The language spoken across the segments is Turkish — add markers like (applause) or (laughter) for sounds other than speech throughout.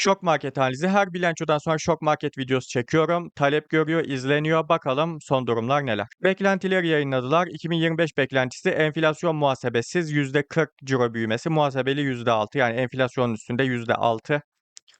Şok market analizi. Her bilançodan sonra şok market videosu çekiyorum. Talep görüyor, izleniyor. Bakalım son durumlar neler. Beklentileri yayınladılar. 2025 beklentisi enflasyon muhasebesiz %40 ciro büyümesi, muhasebeli %6 yani enflasyonun üstünde %6.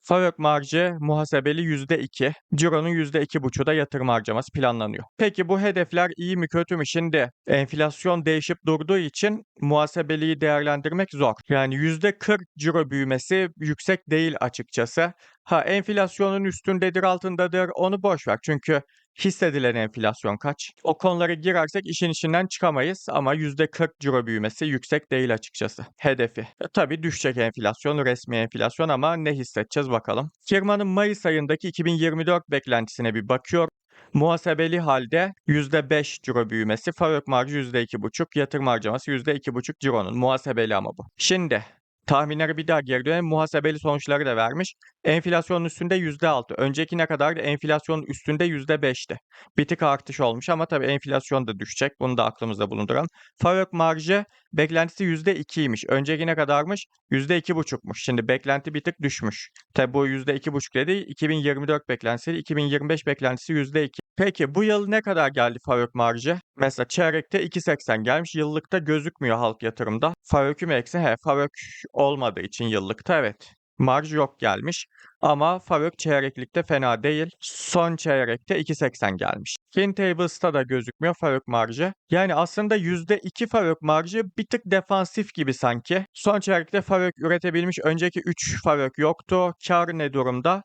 Fabrik marjı muhasebeli %2, cironun %2,5'u da yatırım harcaması planlanıyor. Peki bu hedefler iyi mi kötü mü? Şimdi enflasyon değişip durduğu için muhasebeliyi değerlendirmek zor. Yani %40 ciro büyümesi yüksek değil açıkçası. Ha enflasyonun üstündedir altındadır onu boş ver. Çünkü hissedilen enflasyon kaç? O konulara girersek işin içinden çıkamayız ama %40 ciro büyümesi yüksek değil açıkçası. Hedefi. E, tabii düşecek enflasyon, resmi enflasyon ama ne hissedeceğiz bakalım. Firmanın Mayıs ayındaki 2024 beklentisine bir bakıyorum. Muhasebeli halde %5 ciro büyümesi, fabrik marjı %2,5, yatırım harcaması %2,5 cironun. Muhasebeli ama bu. Şimdi tahminleri bir daha geri dönelim. Muhasebeli sonuçları da vermiş. Enflasyonun üstünde %6. Öncekine kadar da enflasyonun üstünde %5'ti. Bir tık artış olmuş ama tabii enflasyon da düşecek. Bunu da aklımızda bulunduralım. Fabrik marjı beklentisi %2'ymiş. Öncekine kadarmış %2,5'muş. Şimdi beklenti bir tık düşmüş. Tabii bu %2,5 dedi. 2024 beklentisi, 2025 beklentisi %2. Peki bu yıl ne kadar geldi fabrik marjı? Mesela çeyrekte 2.80 gelmiş. Yıllıkta gözükmüyor halk yatırımda. Fabrik mi eksi? He fabrik olmadığı için yıllıkta evet. Marj yok gelmiş. Ama fabrik çeyreklikte fena değil. Son çeyrekte 2.80 gelmiş. Fintables'ta da gözükmüyor fabrik marjı. Yani aslında %2 fabrik marjı bir tık defansif gibi sanki. Son çeyrekte fabrik üretebilmiş. Önceki 3 fabrik yoktu. Kar ne durumda?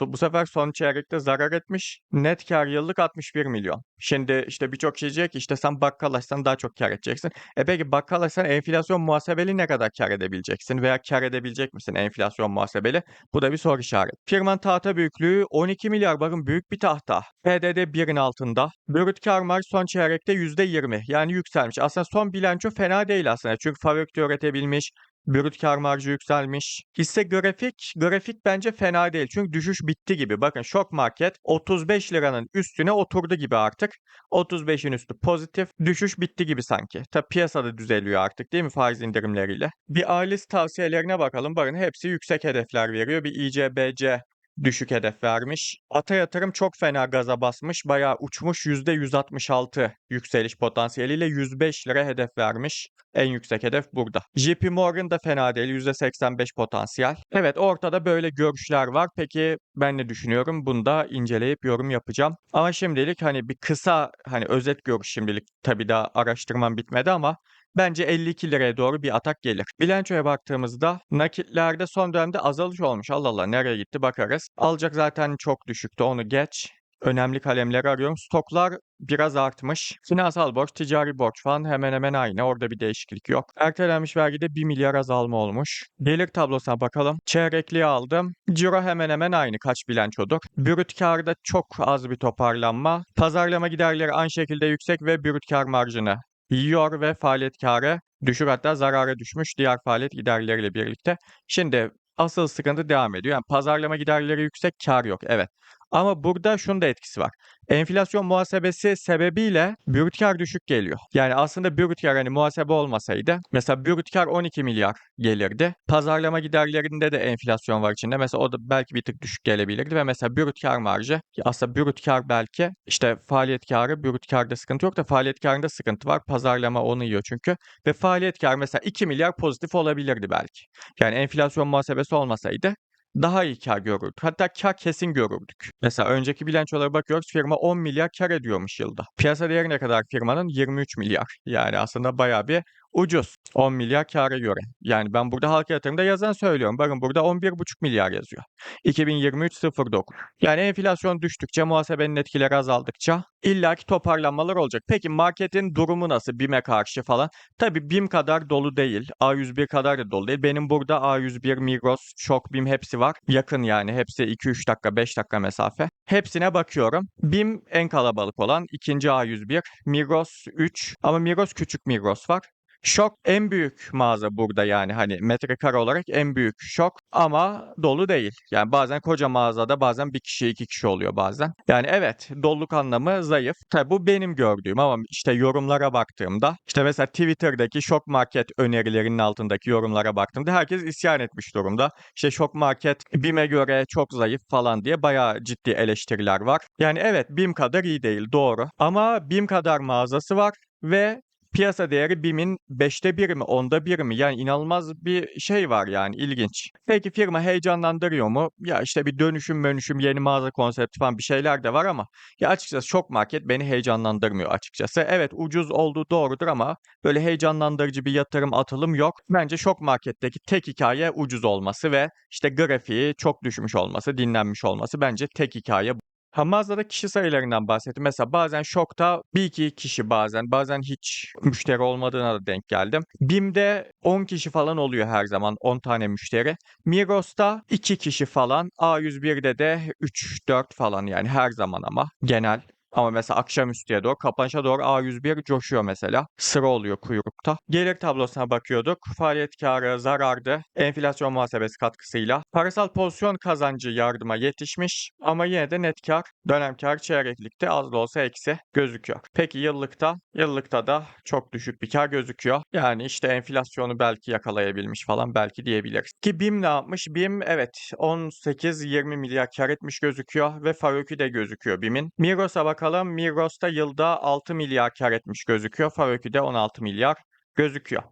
Bu sefer son çeyrekte zarar etmiş. Net kar yıllık 61 milyon. Şimdi işte birçok şey diyecek işte sen bakkal açsan daha çok kar edeceksin. E peki bakkal açsan enflasyon muhasebeli ne kadar kar edebileceksin? Veya kar edebilecek misin enflasyon muhasebeli? Bu da bir soru işareti. Firmanın tahta büyüklüğü 12 milyar bakın büyük bir tahta. PDD 1'in altında. Brüt kar marj son çeyrekte %20 yani yükselmiş. Aslında son bilanço fena değil aslında. Çünkü fabrikte üretebilmiş, Brüt kar marjı yükselmiş. Hisse grafik, grafik bence fena değil. Çünkü düşüş bitti gibi. Bakın şok market 35 liranın üstüne oturdu gibi artık. 35'in üstü pozitif. Düşüş bitti gibi sanki. Tabi piyasada düzeliyor artık değil mi faiz indirimleriyle. Bir ailesi tavsiyelerine bakalım. Bakın hepsi yüksek hedefler veriyor. Bir ICBC düşük hedef vermiş. Ata yatırım çok fena gaza basmış. Bayağı uçmuş %166 yükseliş potansiyeliyle 105 lira hedef vermiş. En yüksek hedef burada. JP Morgan da fena değil. %85 potansiyel. Evet ortada böyle görüşler var. Peki ben ne düşünüyorum? Bunu da inceleyip yorum yapacağım. Ama şimdilik hani bir kısa hani özet görüş şimdilik tabii daha araştırmam bitmedi ama Bence 52 liraya doğru bir atak gelir. Bilançoya baktığımızda nakitlerde son dönemde azalış olmuş. Allah Allah nereye gitti bakarız. Alacak zaten çok düşüktü onu geç. Önemli kalemleri arıyorum. Stoklar biraz artmış. Finansal borç, ticari borç falan hemen hemen aynı. Orada bir değişiklik yok. Ertelenmiş vergide 1 milyar azalma olmuş. Gelir tablosuna bakalım. Çeyrekliği aldım. Ciro hemen hemen aynı kaç bilançodur. Brüt karda çok az bir toparlanma. Pazarlama giderleri aynı şekilde yüksek ve brüt kar marjını yiyor ve faaliyet karı düşük hatta zarara düşmüş diğer faaliyet giderleriyle birlikte. Şimdi asıl sıkıntı devam ediyor. Yani pazarlama giderleri yüksek, kar yok. Evet. Ama burada şunun da etkisi var. Enflasyon muhasebesi sebebiyle brüt düşük geliyor. Yani aslında brüt hani muhasebe olmasaydı mesela brüt kar 12 milyar gelirdi. Pazarlama giderlerinde de enflasyon var içinde. Mesela o da belki bir tık düşük gelebilirdi ve mesela brüt kar marjı aslında brüt belki işte faaliyet karı brüt karda sıkıntı yok da faaliyet karında sıkıntı var. Pazarlama onu yiyor çünkü. Ve faaliyet kar mesela 2 milyar pozitif olabilirdi belki. Yani enflasyon muhasebesi olmasaydı daha iyi kar görürdük. Hatta kar kesin görürdük. Mesela önceki bilançolara bakıyoruz firma 10 milyar kar ediyormuş yılda. Piyasa değeri ne kadar firmanın? 23 milyar. Yani aslında bayağı bir ucuz. 10 milyar kâra göre. Yani ben burada halka yatırımda yazan söylüyorum. Bakın burada 11,5 milyar yazıyor. 2023 09. Yani enflasyon düştükçe muhasebenin etkileri azaldıkça illaki toparlanmalar olacak. Peki marketin durumu nasıl BİM'e karşı falan? Tabii BİM kadar dolu değil. A101 kadar da dolu değil. Benim burada A101, Migros, Şok, BİM hepsi var. Yakın yani. Hepsi 2-3 dakika, 5 dakika mesafe. Hepsine bakıyorum. BİM en kalabalık olan. ikinci A101. Migros 3. Ama Migros küçük Migros var. Şok en büyük mağaza burada yani hani metrekare olarak en büyük şok ama dolu değil. Yani bazen koca mağazada bazen bir kişi iki kişi oluyor bazen. Yani evet doluluk anlamı zayıf. Tabi bu benim gördüğüm ama işte yorumlara baktığımda işte mesela Twitter'daki şok market önerilerinin altındaki yorumlara baktığımda herkes isyan etmiş durumda. İşte şok market BİM'e göre çok zayıf falan diye bayağı ciddi eleştiriler var. Yani evet BİM kadar iyi değil doğru ama BİM kadar mağazası var ve piyasa değeri BİM'in 5'te 1'i mi 10'da 1'i mi? Yani inanılmaz bir şey var yani ilginç. Peki firma heyecanlandırıyor mu? Ya işte bir dönüşüm dönüşüm yeni mağaza konsepti falan bir şeyler de var ama ya açıkçası şok market beni heyecanlandırmıyor açıkçası. Evet ucuz olduğu doğrudur ama böyle heyecanlandırıcı bir yatırım atılım yok. Bence şok marketteki tek hikaye ucuz olması ve işte grafiği çok düşmüş olması, dinlenmiş olması bence tek hikaye Ha mağazada kişi sayılarından bahsettim. Mesela bazen şokta bir iki kişi bazen bazen hiç müşteri olmadığına da denk geldim. BİM'de 10 kişi falan oluyor her zaman 10 tane müşteri. Migros'ta 2 kişi falan. A101'de de 3-4 falan yani her zaman ama genel. Ama mesela akşamüstüye doğru, kapanışa doğru A101 coşuyor mesela. Sıra oluyor kuyrukta. Gelir tablosuna bakıyorduk. Faaliyet karı zarardı. Enflasyon muhasebesi katkısıyla. Parasal pozisyon kazancı yardıma yetişmiş. Ama yine de net kar, dönem kar çeyreklikte az da olsa eksi gözüküyor. Peki yıllıkta? Yıllıkta da çok düşük bir kar gözüküyor. Yani işte enflasyonu belki yakalayabilmiş falan belki diyebiliriz. Ki BİM ne yapmış? BİM evet 18-20 milyar kar etmiş gözüküyor ve FAVÖK'ü de gözüküyor BİM'in. Migros'a bak bakalım Migros'ta yılda 6 milyar kar etmiş gözüküyor. Favökü'de 16 milyar gözüküyor.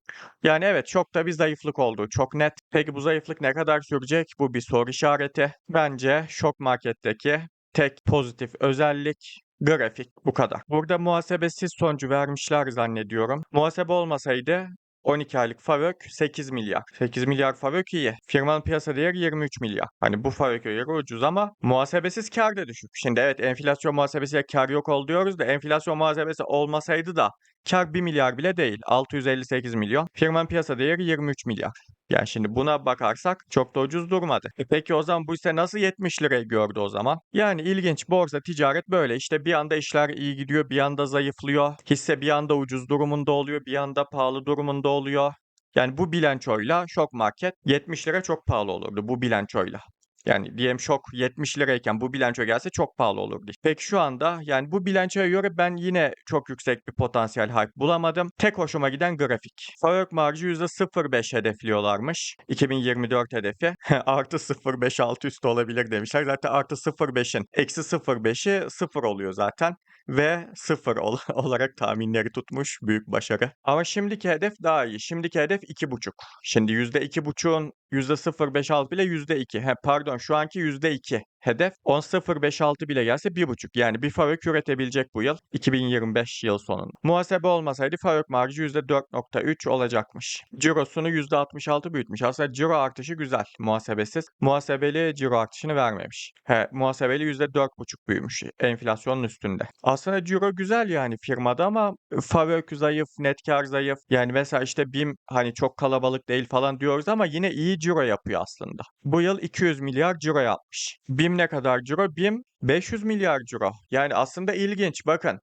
Yani evet çok da bir zayıflık olduğu çok net. Peki bu zayıflık ne kadar sürecek? Bu bir soru işareti. Bence şok marketteki tek pozitif özellik grafik bu kadar. Burada muhasebesiz sonucu vermişler zannediyorum. Muhasebe olmasaydı 12 aylık FAVÖK 8 milyar. 8 milyar FAVÖK iyi. Firmanın piyasa değeri 23 milyar. Hani bu FAVÖK'e göre ucuz ama muhasebesiz kar da düşük. Şimdi evet enflasyon muhasebesiyle kar yok ol diyoruz da enflasyon muhasebesi olmasaydı da kar 1 milyar bile değil. 658 milyon. Firmanın piyasa değeri 23 milyar. Yani şimdi buna bakarsak çok da ucuz durmadı. E peki o zaman bu ise nasıl 70 lirayı gördü o zaman? Yani ilginç borsa ticaret böyle işte bir anda işler iyi gidiyor bir anda zayıflıyor. Hisse bir anda ucuz durumunda oluyor bir anda pahalı durumunda oluyor. Yani bu bilançoyla şok market 70 lira çok pahalı olurdu bu bilançoyla. Yani diyelim şok 70 lirayken bu bilanço gelse çok pahalı olurdu. Peki şu anda yani bu bilançoya göre ben yine çok yüksek bir potansiyel hype bulamadım. Tek hoşuma giden grafik. Fark marjı %0.5 hedefliyorlarmış. 2024 hedefi. (laughs) artı 0.5 alt üst olabilir demişler. Zaten artı 0.5'in eksi 0.5'i 0 oluyor zaten ve 0 ol (laughs) olarak tahminleri tutmuş. Büyük başarı. Ama şimdiki hedef daha iyi. Şimdiki hedef 2.5. Şimdi %2.5'un %0.5 alt bile %2. He, pardon şu anki %2 hedef 10.056 bile gelse 1.5 yani bir FAVÖK üretebilecek bu yıl 2025 yıl sonunda. Muhasebe olmasaydı FAVÖK marjı %4.3 olacakmış. Cirosunu %66 büyütmüş. Aslında ciro artışı güzel muhasebesiz. Muhasebeli ciro artışını vermemiş. He, muhasebeli %4.5 büyümüş enflasyonun üstünde. Aslında ciro güzel yani firmada ama FAVÖK zayıf, net kar zayıf. Yani mesela işte BİM hani çok kalabalık değil falan diyoruz ama yine iyi ciro yapıyor aslında. Bu yıl 200 milyar ciro yapmış. BİM ne kadar ciro? BİM 500 milyar ciro. Yani aslında ilginç bakın.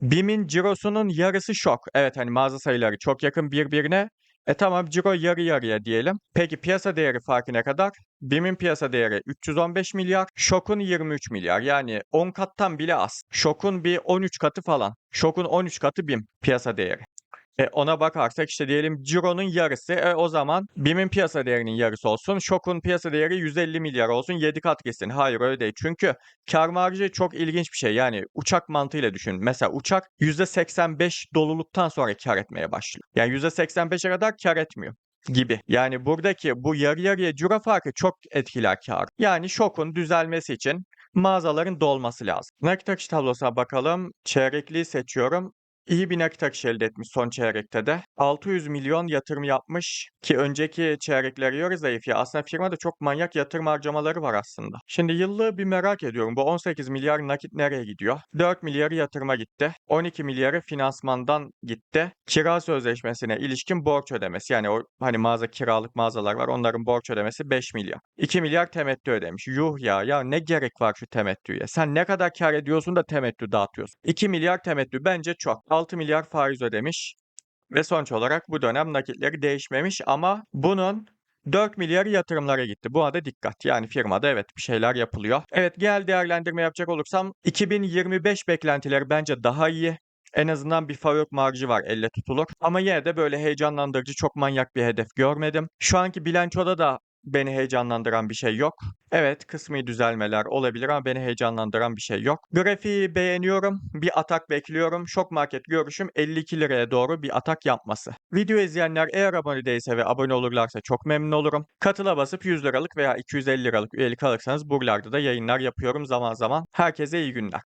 BİM'in cirosunun yarısı şok. Evet hani mağaza sayıları çok yakın birbirine. E tamam ciro yarı yarıya diyelim. Peki piyasa değeri farkı ne kadar? BİM'in piyasa değeri 315 milyar, Şok'un 23 milyar. Yani 10 kattan bile az. Şok'un bir 13 katı falan. Şok'un 13 katı BİM piyasa değeri. E, ona bakarsak işte diyelim Ciro'nun yarısı e, o zaman BİM'in piyasa değerinin yarısı olsun. Şok'un piyasa değeri 150 milyar olsun 7 kat gitsin. Hayır öyle değil. Çünkü kar marjı çok ilginç bir şey. Yani uçak mantığıyla düşün. Mesela uçak %85 doluluktan sonra kar etmeye başlıyor. Yani %85'e kadar kar etmiyor gibi. Yani buradaki bu yarı yarıya ciro farkı çok etkiler kar. Yani şokun düzelmesi için mağazaların dolması lazım. Nakit akış tablosuna bakalım. Çeyrekliği seçiyorum iyi bir nakit akışı elde etmiş son çeyrekte de. 600 milyon yatırım yapmış ki önceki çeyreklere göre zayıf ya. Aslında firmada çok manyak yatırım harcamaları var aslında. Şimdi yıllığı bir merak ediyorum. Bu 18 milyar nakit nereye gidiyor? 4 milyarı yatırıma gitti. 12 milyarı finansmandan gitti. Kira sözleşmesine ilişkin borç ödemesi. Yani o hani mağaza kiralık mağazalar var. Onların borç ödemesi 5 milyar. 2 milyar temettü ödemiş. Yuh ya ya ne gerek var şu temettüye? Sen ne kadar kar ediyorsun da temettü dağıtıyorsun? 2 milyar temettü bence çok. 6 milyar faiz ödemiş. Ve sonuç olarak bu dönem nakitleri değişmemiş ama bunun 4 milyarı yatırımlara gitti. Bu arada dikkat. Yani firmada evet bir şeyler yapılıyor. Evet genel değerlendirme yapacak olursam 2025 beklentileri bence daha iyi. En azından bir fabrik marjı var elle tutulur. Ama yine de böyle heyecanlandırıcı çok manyak bir hedef görmedim. Şu anki bilançoda da beni heyecanlandıran bir şey yok. Evet kısmi düzelmeler olabilir ama beni heyecanlandıran bir şey yok. Grafiği beğeniyorum. Bir atak bekliyorum. Şok market görüşüm 52 liraya doğru bir atak yapması. Video izleyenler eğer abone değilse ve abone olurlarsa çok memnun olurum. Katıla basıp 100 liralık veya 250 liralık üyelik alırsanız buralarda da yayınlar yapıyorum zaman zaman. Herkese iyi günler.